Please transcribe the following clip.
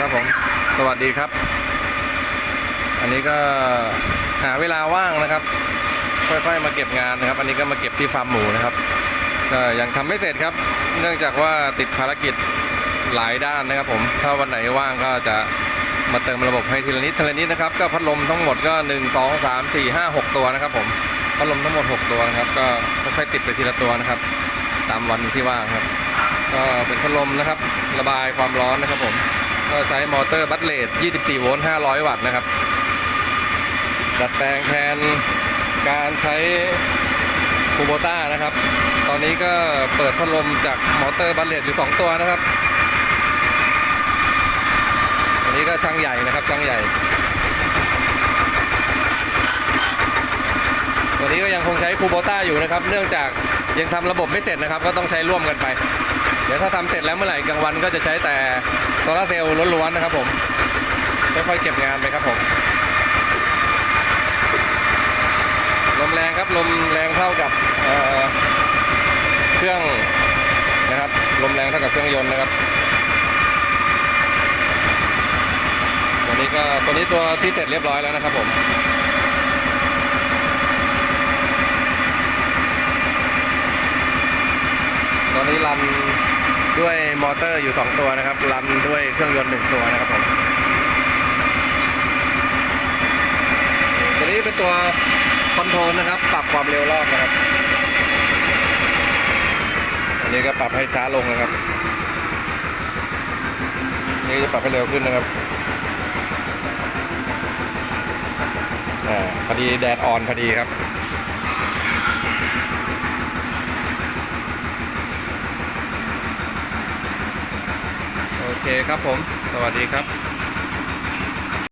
ครับผมสวัสดีครับ อันนี้ก็หาเวลาว่างนะครับ ค่อยๆมาเก็บงานนะครับ อันนี้ก็มาเก็บที่ฟาร์มหมูนะครับก็ยังทำไม่เสร็จครับ เนื่องจากว่าติดภารกิจหลายด้านนะครับ ผมถ้าวันไหนว่างก็จะมาเติมระบบให้ทีละนิดทีละนิดนะครับ ก็พัดลมทั้งหมดก็1 2 3 4 5 6 ตัวนะครับ ผมพัดลมทั้งหมด 6 ตัวนะครับ ก็ค่อยๆติดไปทีละตัวนะครับ ตามวันที่ว่างครับ ก็เป็นพัดลมนะครับ ระบายความร้อนนะครับผม ก็ใช้มอเตอร์บัตเลต24 โวลต์ 500 วัตต์นะครับ ดัดแปลงแทนการใช้คูโบต้านะครับ ตอนนี้ก็เปิดพัดลมจากมอเตอร์บัตเลตอยู่ 2 ตัวนะครับ อันนี้ก็ช่างใหญ่นะครับ ช่างใหญ่ ตัวนี้ก็ยังคงใช้คูโบต้าอยู่นะครับ เนื่องจากยังทำระบบไม่เสร็จนะครับ ก็ต้องใช้ร่วมกันไป เดี๋ยวถ้าทำเสร็จแล้วเมื่อไหร่กลางวันก็จะใช้แต่ ซลาร์เซลล์ล้วนๆนะครับผมค่อยๆเก็บงานไปครับผมลมแรงครับลมแรงเท่ากับเเครื่องนะครับลมแรงเท่ากับเครื่องยนต์นะครับตัวนี้ก็ตัวนี้ตัวที่เสร็จเรียบร้อยแล้วนะครับผมตอนนี้รัน ด้วยมอเตอร์อยู่ 2 ตัวนะครับรันด้วยเครื่องยนต์ 1 ตัวนะครับผมตัวนี้เป็นตัวคอนโทรลนะครับ ปรับความเร็วรอบนะครับ อันนี้ก็ปรับให้ช้าลงนะครับ นี่จะปรับให้เร็วขึ้นนะครับอ่าพอดีแดดอ่อนพอดีครับ เคครับผม สวัสดีครับ